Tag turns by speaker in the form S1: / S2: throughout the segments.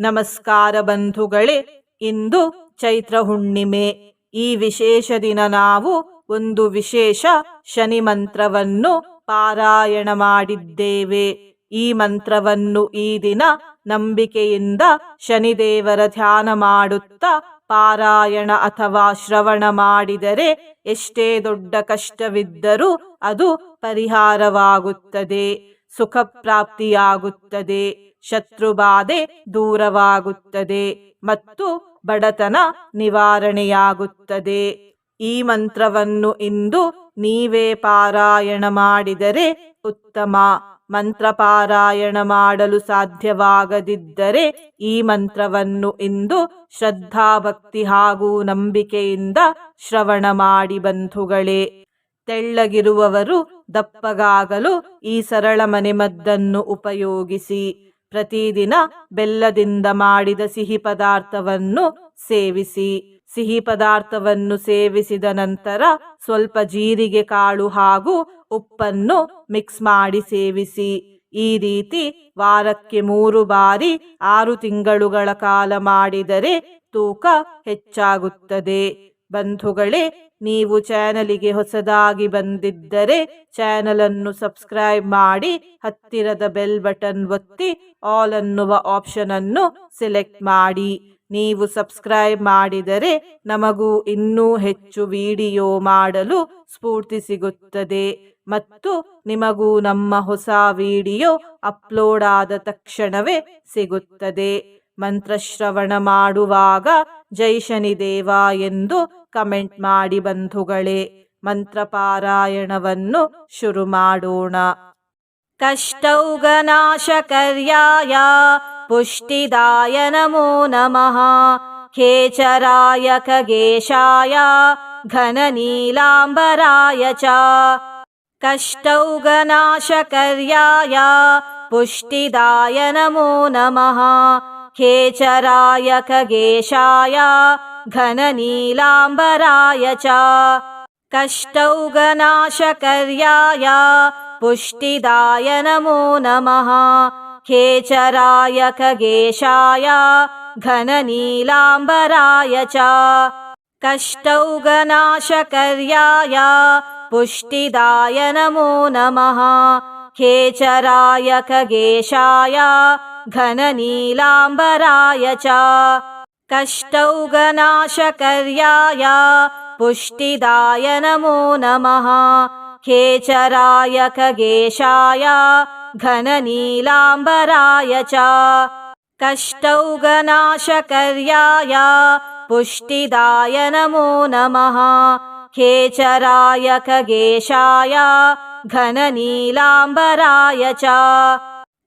S1: ನಮಸ್ಕಾರ ಬಂಧುಗಳೇ, ಇಂದು ಚೈತ್ರ ಹುಣ್ಣಿಮೆ ಈ ವಿಶೇಷ ದಿನ ನಾವು ಒಂದು ವಿಶೇಷ ಶನಿ ಮಂತ್ರವನ್ನು ಪಾರಾಯಣ ಮಾಡಿದ್ದೇವೆ. ಈ ಮಂತ್ರವನ್ನು ಈ ದಿನ ನಂಬಿಕೆಯಿಂದ ಶನಿದೇವರ ಧ್ಯಾನ ಮಾಡುತ್ತಾ ಪಾರಾಯಣ ಅಥವಾ ಶ್ರವಣ ಮಾಡಿದರೆ ಎಷ್ಟೇ ದೊಡ್ಡ ಕಷ್ಟವಿದ್ದರೂ ಅದು ಪರಿಹಾರವಾಗುತ್ತದೆ ಸುಖ ಪ್ರಾಪ್ತಿಯಾಗುತ್ತದೆ ಶತ್ರುಬಾಧೆ ದೂರವಾಗುತ್ತದೆ ಮತ್ತು ಬಡತನ ನಿವಾರಣೆಯಾಗುತ್ತದೆ. ಈ ಮಂತ್ರವನ್ನು ಇಂದು ನೀವೇ ಪಾರಾಯಣ ಮಾಡಿದರೆ ಉತ್ತಮ. ಮಂತ್ರ ಪಾರಾಯಣ ಮಾಡಲು ಸಾಧ್ಯವಾಗದಿದ್ದರೆ ಈ ಮಂತ್ರವನ್ನು ಇಂದು ಶ್ರದ್ಧಾಭಕ್ತಿ ಹಾಗೂ ನಂಬಿಕೆಯಿಂದ ಶ್ರವಣ ಮಾಡಿ ಬಂಧುಗಳೇ. ತೆಳ್ಳಗಿರುವವರು ದಪ್ಪಗಾಗಲು ಈ ಸರಳ ಮನೆಮದ್ದನ್ನು ಉಪಯೋಗಿಸಿ. ಪ್ರತಿದಿನ ಬೆಲ್ಲದಿಂದ ಮಾಡಿದ ಸಿಹಿ ಪದಾರ್ಥವನ್ನು ಸೇವಿಸಿ. ಸಿಹಿ ಪದಾರ್ಥವನ್ನು ಸೇವಿಸಿದ ನಂತರ ಸ್ವಲ್ಪ ಜೀರಿಗೆ, ಕಾಳು ಹಾಗೂ ಉಪ್ಪನ್ನು ಮಿಕ್ಸ್ ಮಾಡಿ ಸೇವಿಸಿ. ಈ ರೀತಿ ವಾರಕ್ಕೆ ಮೂರು ಬಾರಿ ಆರು ತಿಂಗಳುಗಳ ಕಾಲ ಮಾಡಿದರೆ ತೂಕ ಹೆಚ್ಚಾಗುತ್ತದೆ. ಬಂಧುಗಳೇ, ನೀವು ಚಾನಲಿಗೆ ಹೊಸದಾಗಿ ಬಂದಿದ್ದರೆ ಚಾನಲ್ ಅನ್ನು ಸಬ್ಸ್ಕ್ರೈಬ್ ಮಾಡಿ, ಹತ್ತಿರದ ಬೆಲ್ ಬಟನ್ ಒತ್ತಿ, ಆಲ್ ಅನ್ನುವ ಆಪ್ಷನ್ ಅನ್ನು ಸೆಲೆಕ್ಟ್ ಮಾಡಿ. ನೀವು ಸಬ್ಸ್ಕ್ರೈಬ್ ಮಾಡಿದರೆ ನಮಗೂ ಇನ್ನೂ ಹೆಚ್ಚು ವಿಡಿಯೋ ಮಾಡಲು ಸ್ಫೂರ್ತಿ ಸಿಗುತ್ತದೆ. ಮತ್ತು ನಿಮಗೂ ನಮ್ಮ ಹೊಸ ವಿಡಿಯೋ ಅಪ್ಲೋಡ್ ಆದ ತಕ್ಷಣವೇ ಸಿಗುತ್ತದೆ. ಮಂತ್ರಶ್ರವಣ ಮಾಡುವಾಗ ಜೈ ಶನಿದೇವ ಎಂದು ಕಮೆಂಟ್ ಮಾಡಿ ಬಂಧುಗಳೇ ಮಂತ್ರಪಾರಾಯಣವನ್ನು ಶುರು ಮಾಡೋಣ ಕಷ್ಟೌಗನಾಶಕರ್ಯಾಯ पुष्टिदाय नमो नमः खेचराय खगेशाय घननीलाम्बराय च कष्टौगनाशकर्याय पुष्टिदाय नमो नमः खेचराय खगेशाय घननीलाम्बराय च। कष्टौगनाशकर्याय पुष्टिदाय नमो नमः। खेचराय खगेशाय। घननीलाम्बराय च। कष्टौगनाशकर्याय पुष्टिदाय नमो नमः। खेचराय खगेशाय। घननीलाम्बराय च कष्टौगनाशकर्याय पुष्टिदाय नमो। नमः खेचराय खगेशाय घननीलाम्बराय च। कष्टौगनाशकर्याय पुष्टिदाय नमो। नमः खेचराय खगेशाय घननीलाम्बराय च।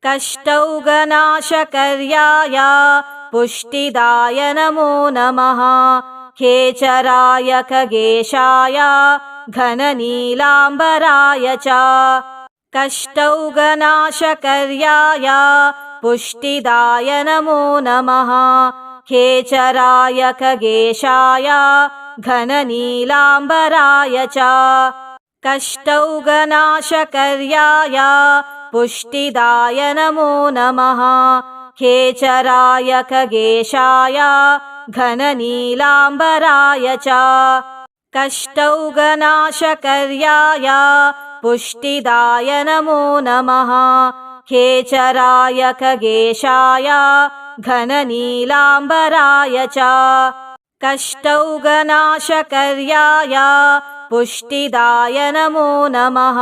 S1: कष्टौगनाशकर्याय पुष्टिदाय नमो नमः। खेचराय खगेशाय घननीलाम्बराय च। कष्टौगनाशकर्याय पुष्टिदाय नमो नमः। खेचराय खगेशाय घननीलाम्बराय च। कष्टौगनाशकर्याय पुष्टिदाय नमो नमः खेचराय खगेशाय घननीलाम्बराय च। कष्टौगनाशकर्याय पुष्टिदाय नमो नमः। खेचराय खगेशाय घननीलाम्बराय च। कष्टौगनाशकर्याय पुष्टिदाय नमो नमः।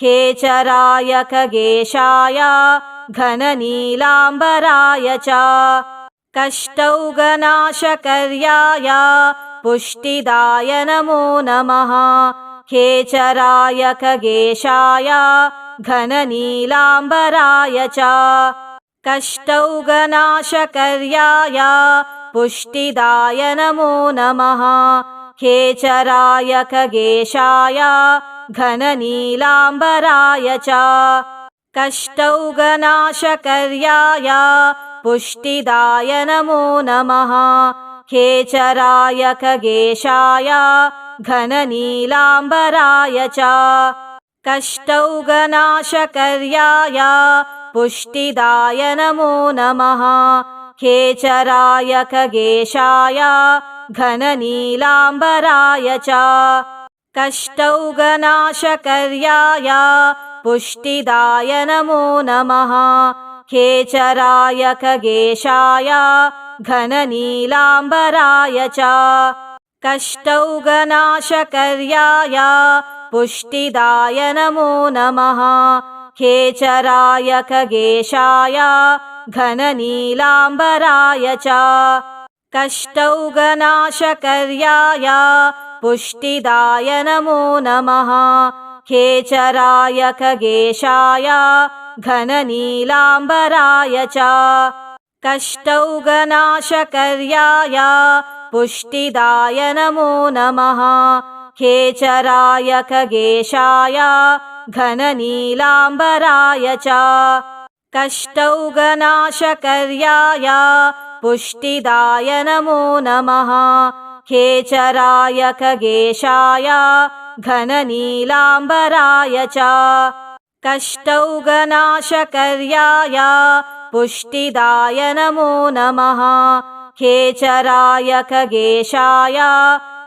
S1: खेचराय खगेशाय घननीलाम्बराय च। कष्टौगनाशकर्याय पुष्टिदाय नमो नमः। खेचराय खगेशाय। घननीलाम्बराय च। कष्टौगनाशकर्याय पुष्टिदाय नमो नमः। खेचराय खगेशाय। घननीलाम्बराय च कष्टौगनाशकर्याय पुष्टिदाय नमो नमः। खेचराय खगेशाय घननीलाम्बराय च। कष्टौगनाशकर्याय पुष्टिदाय नमो नमः। खेचराय खगेशाय घननीलाम्बराय च। कष्टौगनाशकर्याय पुष्टिदाय नमो नमः। खेचराय खगेशाय घननीलाम्बराय च। कष्टौगनाशकर्याय पुष्टिदाय नमो नमः। खेचराय खगेशाय घननीलाम्बराय च। कष्टौगनाशकर्याय पुष्टिदाय नमो नमः खेचराय खगेशाय घननीलाम्बराय च। कष्टौगनाशकर्याय पुष्टिदाय नमो नमः। खेचराय खगेशाय घननीलाम्बराय च। कष्टौगनाशकर्याय पुष्टिदाय नमो नमः। खेचराय खगेशाय घननीलाम्बराय च। कष्टौगनाशकर्याय पुष्टिदाय नमो नमः। खेचराय खगेशाय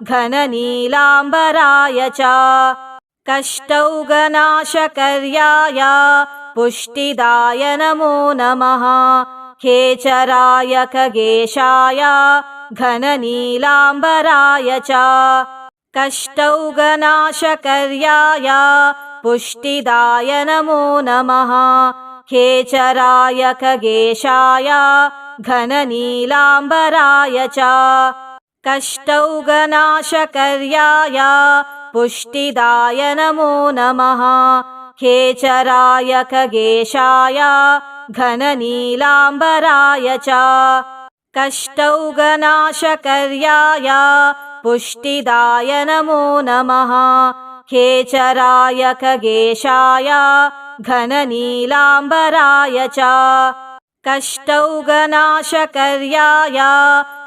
S1: घननीलाम्बराय च। कष्टौगनाशकर्याय पुष्टिदाय नमो नमः। खेचराय खगेशाय घननीलाम्बराय च कष्टौगनाशकर्याय पुष्टिदाय नमो नमः। खेचराय खगेशाय घननीलाम्बराय च। कष्टौगनाशकर्याय पुष्टिदाय नमो नमः। खेचराय खगेशाय घननीलाम्बराय च। कष्टौगनाशकर्याय पुष्टिदाय नमो नमः। खेचराय खगेशाय घननीलाम्बराय च। कष्टौगनाशकर्याय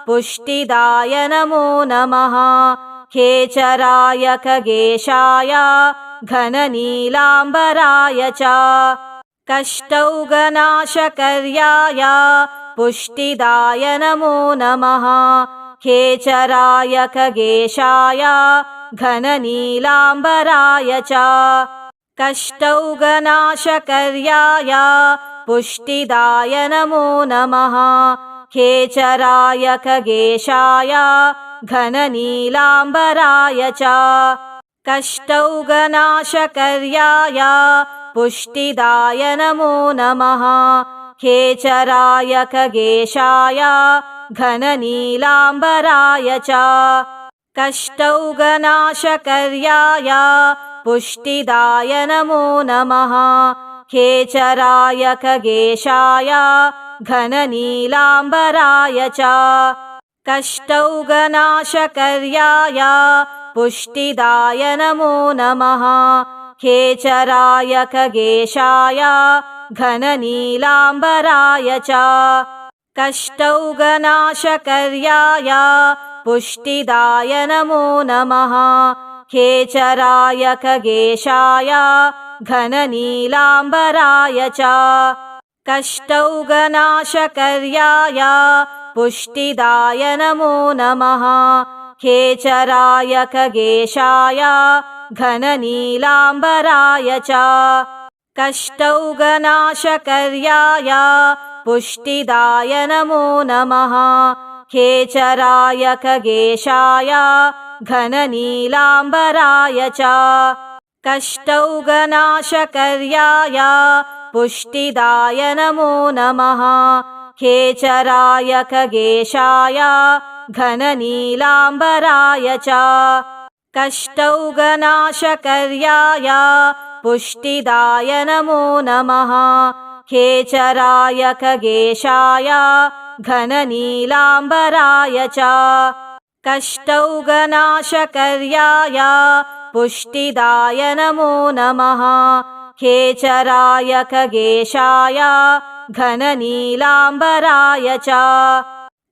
S1: पुष्टिदाय नमो नमः। खेचराय खगेशाय घननीलाम्बराय च। कष्टौगनाशकर्याय पुष्टिदाय नमो नमः खेचराय खगेशाय घननीलाम्बराय च कष्टौगनाशकर्याय पुष्टिदाय नमो नमः। खेचराय खगेशाय घननीलाम्बराय च कष्टौगनाशकर्याय पुष्टिदाय नमो नमः। खेचराय खगेशाय घननीलाम्बराय च। कष्टौगनाशकर्याय पुष्टिदाय नमो नमः। खेचराय खगेशाय। घननीलाम्बराय च। कष्टौगनाशकर्याय पुष्टिदाय नमो नमः। खेचराय खगेशाय। घननीलाम्बराय च कष्टौगनाशकर्याय पुष्टिदाय नमो नमः। खेचराय खगेशाय घननीलाम्बराय च। कष्टौगनाशकर्याय पुष्टिदाय नमो नमः। खेचराय खगेशाय घननीलाम्बराय च। कष्टौगनाशकर्याय पुष्टिदाय नमो नमः। खेचराय खगेशाय घननीलाम्बराय च। कष्टौगनाशकर्याय पुष्टिदाय नमो नमः। खेचराय खगेशाय घननीलाम्बराय च। कष्टौगनाशकर्याय पुष्टिदाय नमो नमः खेचराय खगेशाय घननीलाम्बराय च। कष्टौगनाशकर्याय पुष्टिदाय नमो नमः। खेचराय खगेशाय घननीलाम्बराय च।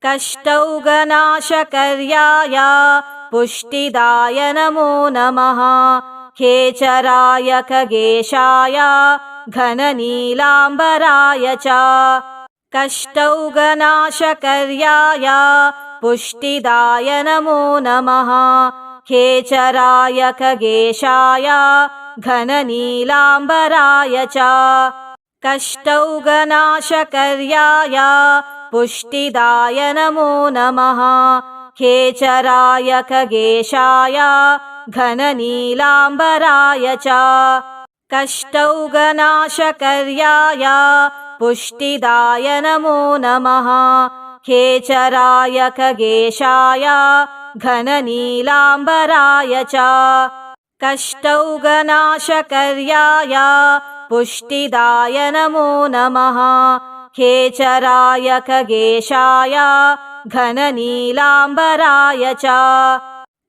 S1: कष्टौगनाशकर्याय पुष्टिदाय नमो नमः। खेचराय खगेशाय घननीलाम्बराय च कष्टौगनाशकर्याय पुष्टिदाय नमो नमः। खेचराय खगेशाय घननीलाम्बराय च कष्टौगनाशकर्याय पुष्टिदाय नमो नमः। खेचराय खगेशाय घननीलाम्बराय च कष्टौगनाशकर्याय पुष्टिदाय नमो नमः। खेचराय खगेशाय घननीलाम्बराय च। कष्टौगनाशकर्याय पुष्टिदाय नमो नमः। खेचराय खगेशाय घननीलाम्बराय च।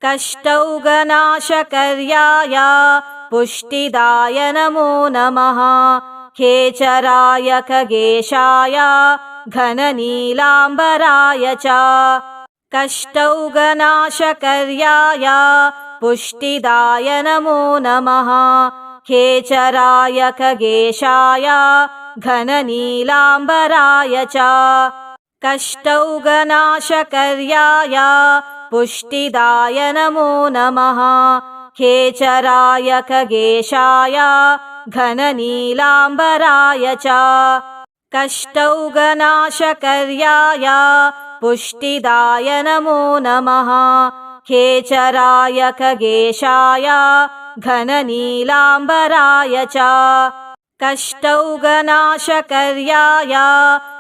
S1: कष्टौगनाशकर्याय पुष्टिदाय नमो नमः। खेचराय खगेशाय घननीलाम्बराय च। कष्टौगनाशकर्याय पुष्टिदाय नमो नमः। खेचराय खगेशाय घननीलाम्बराय च। कष्टौगनाशकर्याय पुष्टिदाय नमो नमः खेचराय खगेशाय घननीलाम्बराय च। कष्टौगनाशकर्याय पुष्टिदाय नमो नमः। खेचराय खगेशाय घननीलाम्बराय च। कष्टौगनाशकर्याय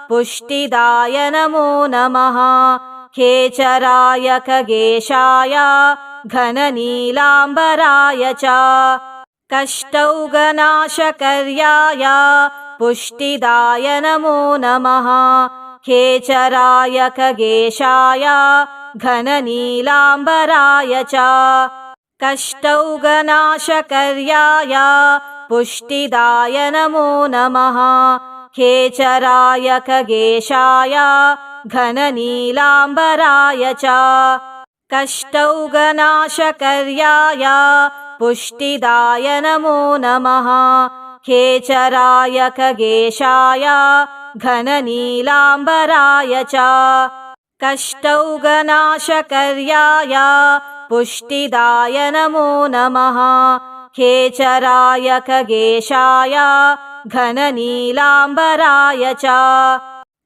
S1: पुष्टिदाय नमो नमः। खेचराय खगेशाय घननीलाम्बराय च। कष्टौगनाशकर्याय पुष्टिदाय नमो नमः। खेचराय खगेशाय। घननीलाम्बराय च। कष्टौगनाशकर्याय पुष्टिदाय नमो नमः। खेचराय खगेशाय। घननीलाम्बराय च कष्टौगनाशकर्याय पुष्टिदाय नमो नमः। खेचराय खगेशाय घननीलाम्बराय च। कष्टौगनाशकर्याय पुष्टिदाय नमो नमः। खेचराय खगेशाय घननीलाम्बराय च।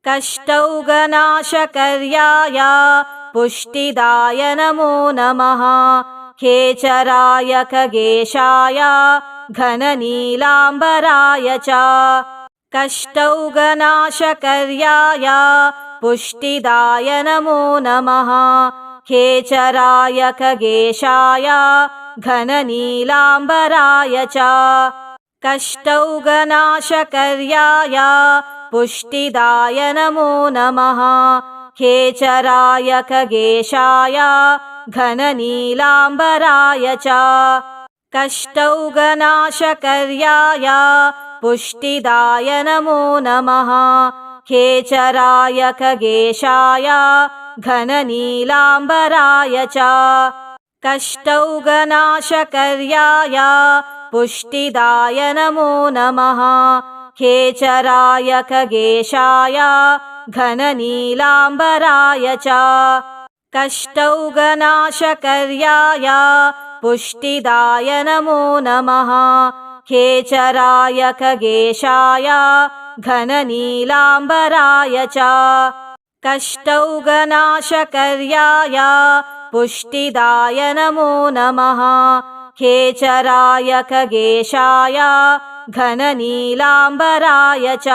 S1: कष्टौगनाशकर्याय पुष्टिदाय नमो नमः। खेचराय खगेशाय घननीलाम्बराय च। कष्टौगनाशकर्याय पुष्टिदाय नमो नमः। खेचराय खगेशाय घननीलाम्बराय च। कष्टौगनाशकर्याय पुष्टिदाय नमो नमः खेचराय खगेशाय घननीलाम्बराय च। कष्टौगनाशकर्याय पुष्टिदाय नमो नमः। खेचराय खगेशाय घननीलाम्बराय च। कष्टौगनाशकर्याय पुष्टिदाय नमो नमः। खेचराय खगेशाय घननीलाम्बराय च। कष्टौगनाशकर्याय पुष्टिदाय नमो नमः। खेचराय खगेशाय। घननीलाम्बराय च। कष्टौगनाशकर्याय पुष्टिदाय नमो नमः। खेचराय खगेशाय। घननीलाम्बराय च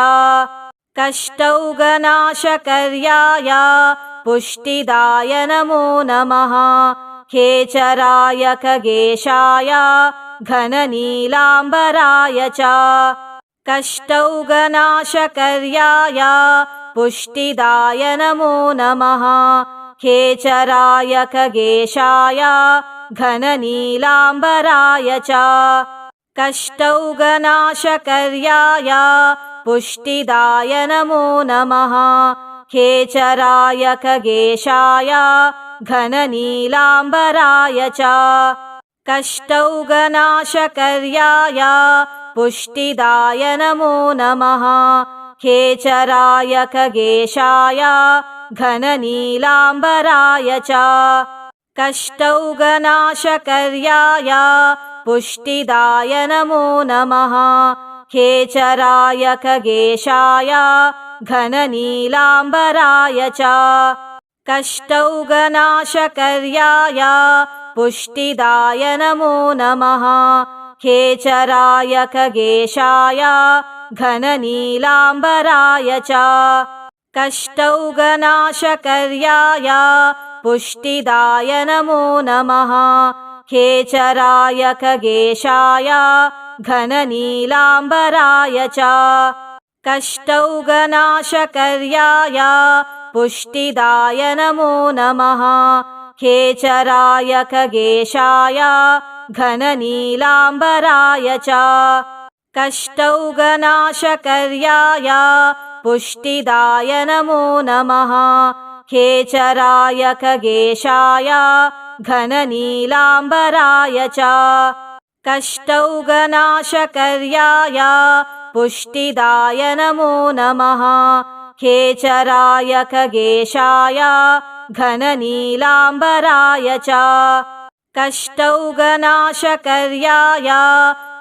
S1: कष्टौगनाशकर्याय पुष्टिदाय नमो नमः। खेचराय खगेशाय घननीलाम्बराय च। कष्टौगनाशकर्याय पुष्टिदाय नमो नमः। खेचराय खगेशाय घननीलाम्बराय च। कष्टौगनाशकर्याय पुष्टिदाय नमो नमः। खेचराय खगेशाय घननीलाम्बराय च। कष्टौगनाशकर्याय पुष्टिदाय नमो नमः। खेचराय खगेशाय घननीलाम्बराय च। कष्टौगनाशकर्याय पुष्टिदाय नमो नमः खेचराय खगेशाय घननीलाम्बराय च। कष्टौगनाशकर्याय पुष्टिदाय नमो नमः। खेचराय खगेशाय घननीलाम्बराय च। कष्टौगनाशकर्याय पुष्टिदाय नमो नमः। खेचराय खगेशाय घननीलाम्बराय च। कष्टौगनाशकर्याय पुष्टिदाय नमो नमः। खेचराय खगेशाय। घननीलाम्बराय च। कष्टौगनाशकर्याय पुष्टिदाय नमो नमः। खेचराय खगेशाय। घननीलाम्बराय च कष्टौगनाशकर्याय पुष्टिदाय नमो नमः। खेचराय खगेशाय घननीलाम्बराय च। कष्टौगनाशकर्याय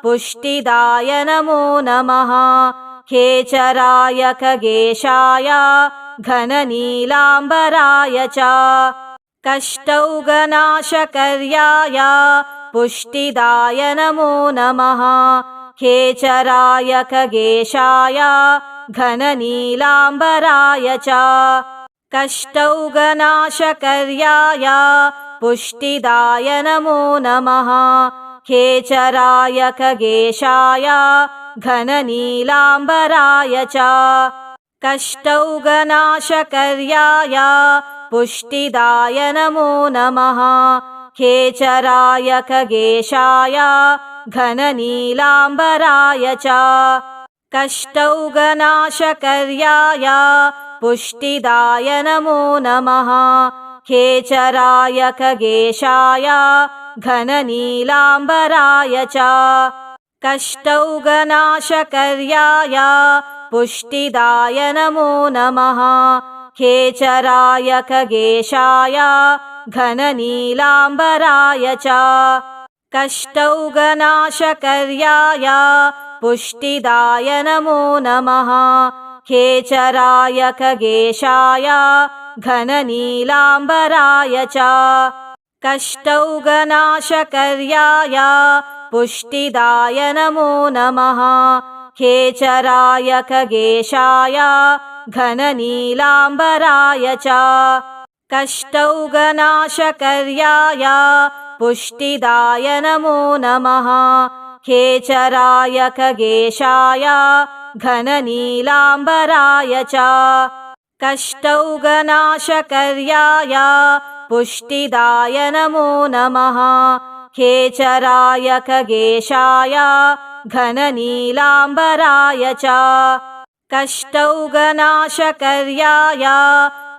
S1: पुष्टिदाय नमो नमः। खेचराय खगेशाय घननीलाम्बराय च। कष्टौगनाशकर्याय पुष्टिदाय नमो नमः। खेचराय खगेशाय घननीलाम्बराय च। कष्टौगनाशकर्याय पुष्टिदाय नमो नमः। खेचराय खगेशाय घननीलाम्बराय च। कष्टौगनाशकर्याय पुष्टिदाय नमो नमः खेचराय खगेशाय घननीलाम्बराय च। कष्टौगनाशकर्याय पुष्टिदाय नमो नमः। खेचराय खगेशाय घननीलाम्बराय च। कष्टौगनाशकर्याय पुष्टिदाय नमो नमः। खेचराय खगेशाय घननीलाम्बराय च कष्टौगनाशकर्याय पुष्टिदाय नमो नमः। खेचराय खगेशाय घननीलाम्बराय च कष्टौगनाशकर्याय पुष्टिदाय नमो नमः। खेचराय खगेशाय घननीलाम्बराय च कष्टौगनाशकर्याय पुष्टिदाय नमो नमः। खेचराय खगेशाय घननीलाम्बराय च। कष्टौगनाशकर्याय पुष्टिदाय नमो नमः। खेचराय खगेशाय घननीलाम्बराय च। कष्टौगनाशकर्याय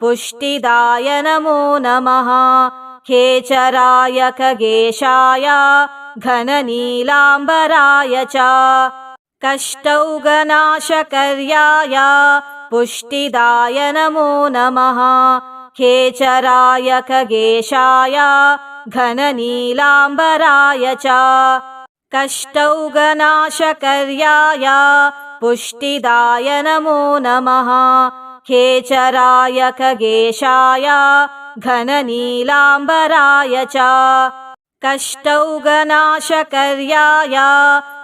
S1: पुष्टिदाय नमो नमः। खेचराय खगेशाय घननीलाम्बराय च। कष्टौगनाशकर्याय पुष्टिदाय नमो नमः। खेचराय खगेशाय घननीलाम्बराय च। कष्टौगनाशकर्याय पुष्टिदाय नमो नमः खेचराय खगेशाय घननीलाम्बराय च। कष्टौगनाशकर्याय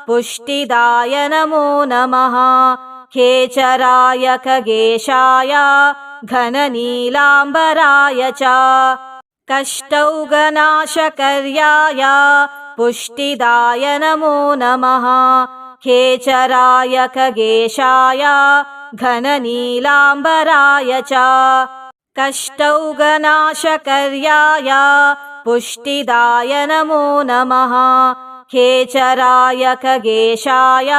S1: पुष्टिदाय नमो नमः। खेचराय खगेशाय घननीलाम्बराय च। कष्टौगनाशकर्याय पुष्टिदाय नमो नमः। खेचराय खगेशाय घननीलाम्बराय च। कष्टौगनाशकर्याय पुष्टिदाय नमो नमः। खेचराय खगेशाय।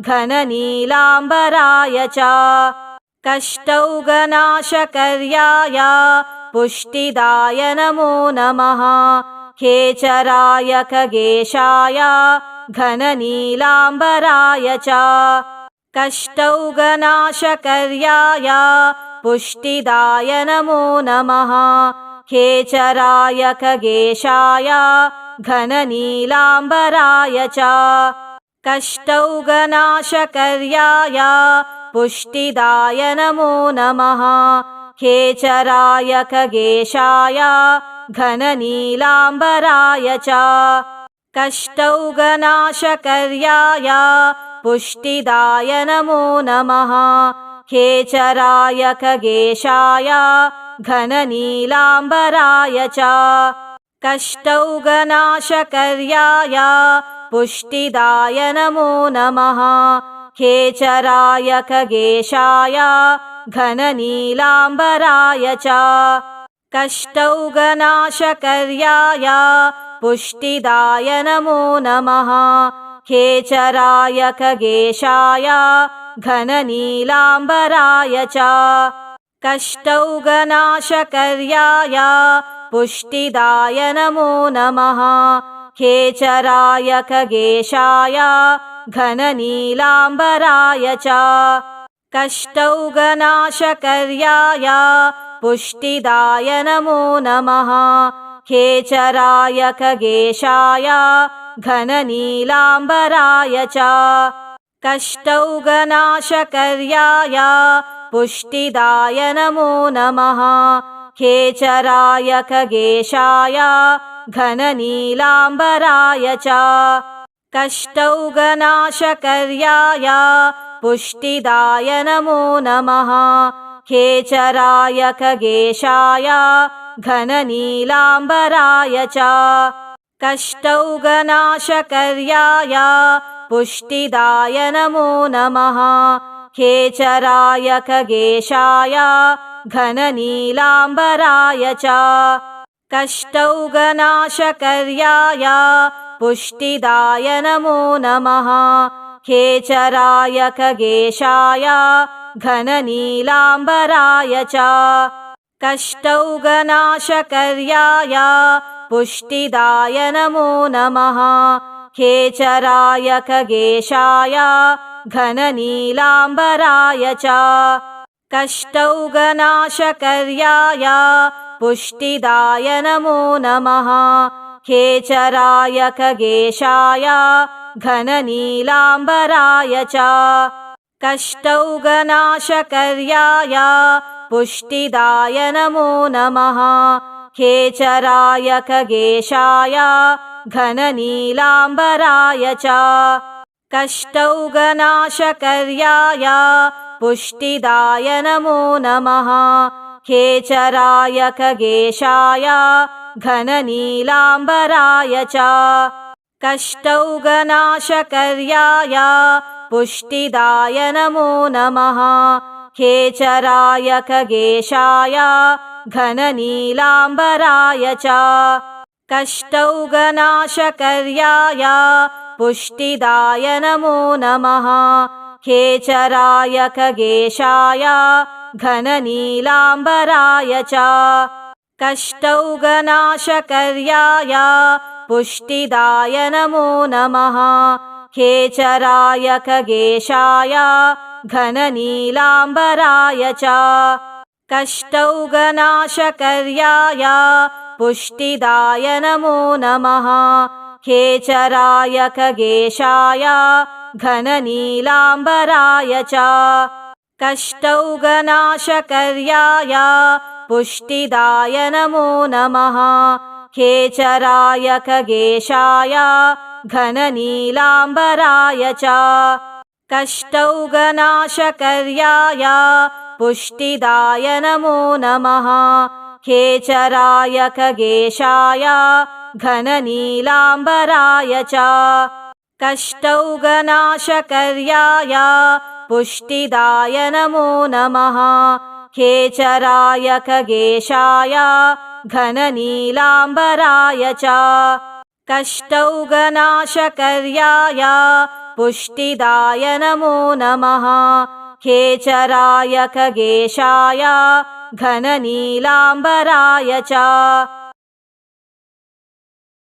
S1: घननीलाम्बराय च। कष्टौगनाशकर्याय पुष्टिदाय नमो नमः। खेचराय खगेशाय। घननीलाम्बराय च
S2: कष्टौगनाशकर्याय पुष्टिदाय नमो नमः। खेचराय खगेशाय घननीलाम्बराय च। कष्टौगनाशकर्याय पुष्टिदाय नमो नमः। खेचराय खगेशाय घननीलाम्बराय च। कष्टौगनाशकर्याय पुष्टिदाय नमो नमः। खेचराय खगेशाय घननीलाम्बराय च। कष्टौगनाशकर्याय पुष्टिदाय नमो नमः। खेचराय खगेशाय घननीलाम्बराय च। कष्टौगनाशकर्याय पुष्टिदाय नमो नमः खेचराय खगेशाय घननीलाम्बराय च। कष्टौगनाशकर्याय पुष्टिदाय नमो नमः। खेचराय खगेशाय घननीलाम्बराय च। कष्टौगनाशकर्याय पुष्टिदाय नमो नमः। खेचराय खगेशाय घननीलाम्बराय च। कष्टौगनाशकर्याय पुष्टिदाय नमो नमः। खेचराय खगेशाय। घननीलाम्बराय च। कष्टौगनाशकर्याय पुष्टिदाय नमो नमः। खेचराय खगेशाय। घननीलाम्बराय च कष्टौगनाशकर्याय पुष्टिदाय नमो नमः। खेचराय खगेशाय घननीलाम्बराय च। कष्टौगनाशकर्याय पुष्टिदाय नमो नमः। खेचराय खगेशाय घननीलाम्बराय च। कष्टौगनाशकर्याय पुष्टिदाय नमो नमः। खेचराय खगेशाय घननीलाम्बराय च। कष्टौगनाशकर्याय पुष्टिदाय नमो नमः। खेचराय खगेशाय घननीलाम्बराय च। कष्टौगनाशकर्याय पुष्टिदाय नमो नमः खेचराय खगेशाय घननीलाम्बराय च। कष्टौगनाशकर्याय पुष्टिदाय नमो नमः। खेचराय खगेशाय घननीलाम्बराय च। कष्टौगनाशकर्याय पुष्टिदाय नमो नमः। खेचराय खगेशाय घननीलाम्बराय च। कष्टौगनाशकर्याय पुष्टिदाय नमो नमः। खेचराय खगेशाय। घननीलाम्बराय च। कष्टौगनाशकर्याय पुष्टिदाय नमो नमः। खेचराय खगेशाय। घननीलाम्बराय च कष्टौगनाशकर्याय पुष्टिदाय नमो नमः। खेचराय खगेशाय घननीलाम्बराय च। कष्टौगनाशकर्याय पुष्टिदाय नमो नमः। खेचराय खगेशाय घननीलाम्बराय च। कष्टौगनाशकर्याय पुष्टिदाय नमो नमः। खेचराय खगेशाय घननीलाम्बराय च। कष्टौगनाशकर्याय पुष्टिदाय नमो नमः। खेचराय खगेशाय घननीलाम्बराय च। कष्टौगनाशकर्याय पुष्टिदाय नमो नमः खेचराय खगेशाय घननीलाम्बराय च